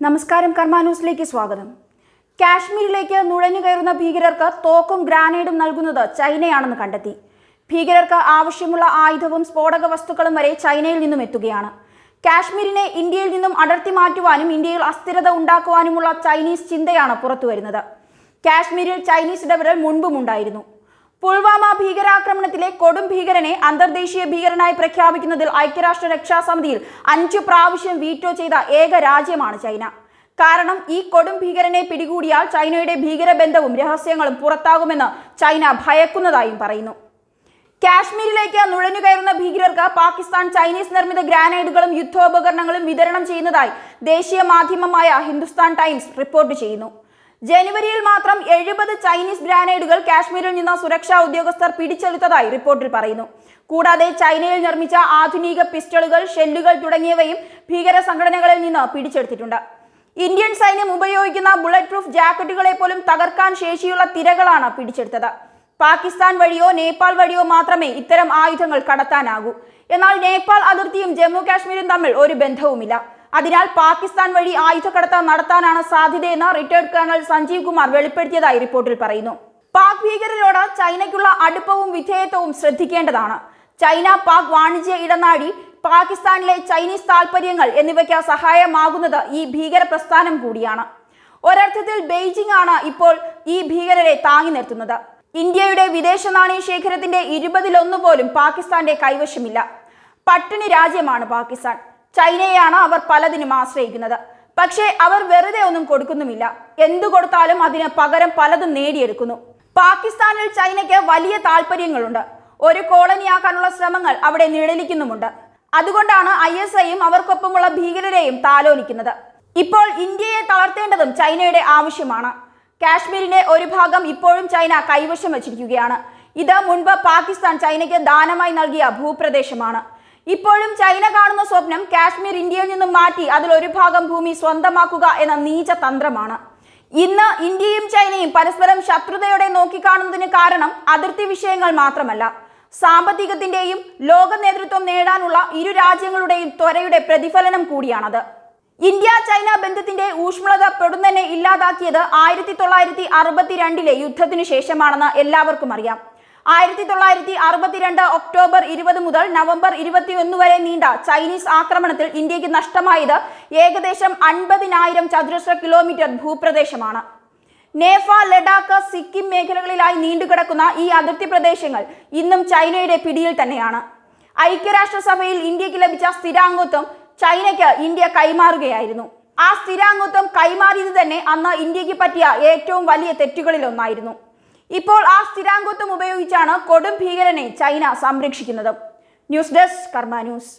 നമസ്കാരം കർമ്മ ന്യൂസിലേക്ക് സ്വാഗതം. കാശ്മീരിലേക്ക് നുഴഞ്ഞു കയറുന്ന ഭീകരർക്ക് തോക്കും ഗ്രാനേഡും നൽകുന്നത് ചൈനയാണെന്ന് കണ്ടെത്തി. ഭീകരർക്ക് ആവശ്യമുള്ള ആയുധവും സ്ഫോടക വസ്തുക്കളും വരെ ചൈനയിൽ നിന്നും എത്തുകയാണ്. കാശ്മീരിനെ ഇന്ത്യയിൽ നിന്നും അടർത്തി മാറ്റുവാനും ഇന്ത്യയിൽ അസ്ഥിരത ഉണ്ടാക്കുവാനുമുള്ള ചൈനീസ് ചിന്തയാണ് പുറത്തുവരുന്നത്. കാശ്മീരിൽ ചൈനീസ് ഇടപെടൽ മുൻപും ഉണ്ടായിരുന്നു. പുൽവാമ ഭീകരാക്രമണത്തിലെ കൊടും ഭീകരനെ അന്തർദേശീയ ഭീകരനായി പ്രഖ്യാപിക്കുന്നതിൽ ഐക്യരാഷ്ട്ര രക്ഷാസമിതിയിൽ അഞ്ചു പ്രാവശ്യം വീറ്റോ ചെയ്ത ഏക രാജ്യമാണ് ചൈന. കാരണം ഈ കൊടും ഭീകരനെ പിടികൂടിയാൽ ചൈനയുടെ ഭീകരബന്ധവും രഹസ്യങ്ങളും പുറത്താകുമെന്ന് ചൈന ഭയക്കുന്നതായും പറയുന്നു. കാശ്മീരിലേക്ക് നുഴഞ്ഞു കയറുന്ന ഭീകരർക്ക് പാകിസ്ഥാൻ ചൈനീസ് നിർമ്മിത ഗ്രാനൈഡുകളും യുദ്ധോപകരണങ്ങളും വിതരണം ചെയ്യുന്നതായി ദേശീയ മാധ്യമമായ ഹിന്ദുസ്ഥാൻ ടൈംസ് റിപ്പോർട്ട് ചെയ്യുന്നു. ജനുവരിയിൽ മാത്രം എഴുപത് ചൈനീസ് ഗ്രാനേഡുകൾ കാശ്മീരിൽ നിന്ന് സുരക്ഷാ ഉദ്യോഗസ്ഥർ പിടിച്ചെടുത്തതായി റിപ്പോർട്ടിൽ പറയുന്നു. കൂടാതെ ചൈനയിൽ നിർമ്മിച്ച ആധുനിക പിസ്റ്റളുകൾ ഷെല്ലുകൾ തുടങ്ങിയവയും ഭീകര സംഘടനകളിൽ നിന്ന് പിടിച്ചെടുത്തിട്ടുണ്ട്. ഇന്ത്യൻ സൈന്യം ഉപയോഗിക്കുന്ന ബുള്ളറ്റ് പ്രൂഫ് ജാക്കറ്റുകളെ പോലും തകർക്കാൻ ശേഷിയുള്ള തിരകളാണ് പിടിച്ചെടുത്തത്. പാകിസ്ഥാൻ വഴിയോ നേപ്പാൾ വഴിയോ മാത്രമേ ഇത്തരം ആയുധങ്ങൾ കടത്താനാകൂ. എന്നാൽ നേപ്പാൾ അതിർത്തിയും ജമ്മു കാശ്മീരും തമ്മിൽ ഒരു ബന്ധവുമില്ല. അതിനാൽ പാകിസ്ഥാൻ വഴി ആയുധക്കടത്ത് നടത്താനാണ് സാധ്യതയെന്ന് റിട്ടയർഡ് കേണൽ സഞ്ജീവ് കുമാർ വെളിപ്പെടുത്തിയതായി റിപ്പോർട്ടിൽ പറയുന്നു. പാക് ഭീകരരോട് ചൈനയ്ക്കുള്ള അടുപ്പവും വിധേയത്വവും ശ്രദ്ധിക്കേണ്ടതാണ്. ചൈന പാക് വാണിജ്യ ഇടനാഴി പാകിസ്ഥാനിലെ ചൈനീസ് താൽപര്യങ്ങൾ എന്നിവയ്ക്ക് സഹായമാകുന്നത് ഈ ഭീകര പ്രസ്ഥാനം കൂടിയാണ്. ഒരർത്ഥത്തിൽ ബെയ്ജിംഗ് ആണ് ഇപ്പോൾ ഈ ഭീകരരെ താങ്ങി നിർത്തുന്നത്. ഇന്ത്യയുടെ വിദേശ നാണയ ശേഖരത്തിന്റെ ഇരുപതിലൊന്ന് പോലും പാകിസ്ഥാന്റെ കൈവശമില്ല. പട്ടിണി രാജ്യമാണ് പാകിസ്ഥാൻ. ചൈനയെയാണ് അവർ പലതിനും ആശ്രയിക്കുന്നത്. പക്ഷേ അവർ വെറുതെ ഒന്നും കൊടുക്കുന്നുമില്ല. എന്തു കൊടുത്താലും അതിന് പകരം പലതും നേടിയെടുക്കുന്നു. പാകിസ്ഥാനിൽ ചൈനയ്ക്ക് വലിയ താല്പര്യങ്ങളുണ്ട് ഒരു കോളനിയാക്കാനുള്ള ശ്രമങ്ങൾ അവിടെ നിഴലിക്കുന്നുമുണ്ട്. അതുകൊണ്ടാണ് ഐ എസ് ഐയും അവർക്കൊപ്പമുള്ള ഭീകരരെയും താലോലിക്കുന്നത്. ഇപ്പോൾ ഇന്ത്യയെ തളർത്തേണ്ടതും ചൈനയുടെ ആവശ്യമാണ്. കാശ്മീരിന്റെ ഒരു ഭാഗം ഇപ്പോഴും ചൈന കൈവശം വച്ചിരിക്കുകയാണ്. ഇത് മുൻപ് പാകിസ്ഥാൻ ചൈനയ്ക്ക് ദാനമായി നൽകിയ ഭൂപ്രദേശമാണ്. ഇപ്പോഴും ചൈന കാണുന്ന സ്വപ്നം കാശ്മീർ ഇന്ത്യയിൽ നിന്നും മാറ്റി അതിൽ ഒരു ഭാഗം ഭൂമി സ്വന്തമാക്കുക എന്ന നീച തന്ത്രമാണ്. ഇന്ന് ഇന്ത്യയും ചൈനയും പരസ്പരം ശത്രുതയോടെ നോക്കിക്കാണുന്നതിന് കാരണം അതിർത്തി വിഷയങ്ങൾ മാത്രമല്ല. സാമ്പത്തികത്തിന്റെയും ലോക നേതൃത്വം നേടാനുള്ള ഇരു രാജ്യങ്ങളുടെയും ത്വരയുടെ പ്രതിഫലനം കൂടിയാണത്. ഇന്ത്യ ചൈന ബന്ധത്തിന്റെ ഊഷ്മളത പെടുന്നനെ ഇല്ലാതാക്കിയത് ആയിരത്തി തൊള്ളായിരത്തി അറുപത്തിരണ്ടിലെ യുദ്ധത്തിനു ശേഷമാണെന്ന് എല്ലാവർക്കും അറിയാം. ആയിരത്തി തൊള്ളായിരത്തി അറുപത്തിരണ്ട് ഒക്ടോബർ ഇരുപത് മുതൽ നവംബർ ഇരുപത്തിയൊന്ന് വരെ നീണ്ട ചൈനീസ് ആക്രമണത്തിൽ ഇന്ത്യയ്ക്ക് നഷ്ടമായത് ഏകദേശം അൻപതിനായിരം ചതുരശ്ര കിലോമീറ്റർ ഭൂപ്രദേശമാണ്. നേഫ ലഡാക്ക് സിക്കിം മേഖലകളിലായി നീണ്ടുകിടക്കുന്ന ഈ അതിർത്തി പ്രദേശങ്ങൾ ഇന്നും ചൈനയുടെ പിടിയിൽ തന്നെയാണ്. ഐക്യരാഷ്ട്രസഭയിൽ ഇന്ത്യയ്ക്ക് ലഭിച്ച സ്ഥിരാംഗത്വം ചൈനയ്ക്ക് ഇന്ത്യ കൈമാറുകയായിരുന്നു. ആ സ്ഥിരാംഗത്വം കൈമാറിയത് തന്നെ അന്ന് ഇന്ത്യയ്ക്ക് പറ്റിയ ഏറ്റവും വലിയ തെറ്റുകളിൽ ഒന്നായിരുന്നു ഇപ്പോൾ ആ സ്ഥിരാംഗത്വം ഉപയോഗിച്ചാണ് കൊടും ഭീകരനെ ചൈന സംരക്ഷിക്കുന്നത്. News desk Karma news.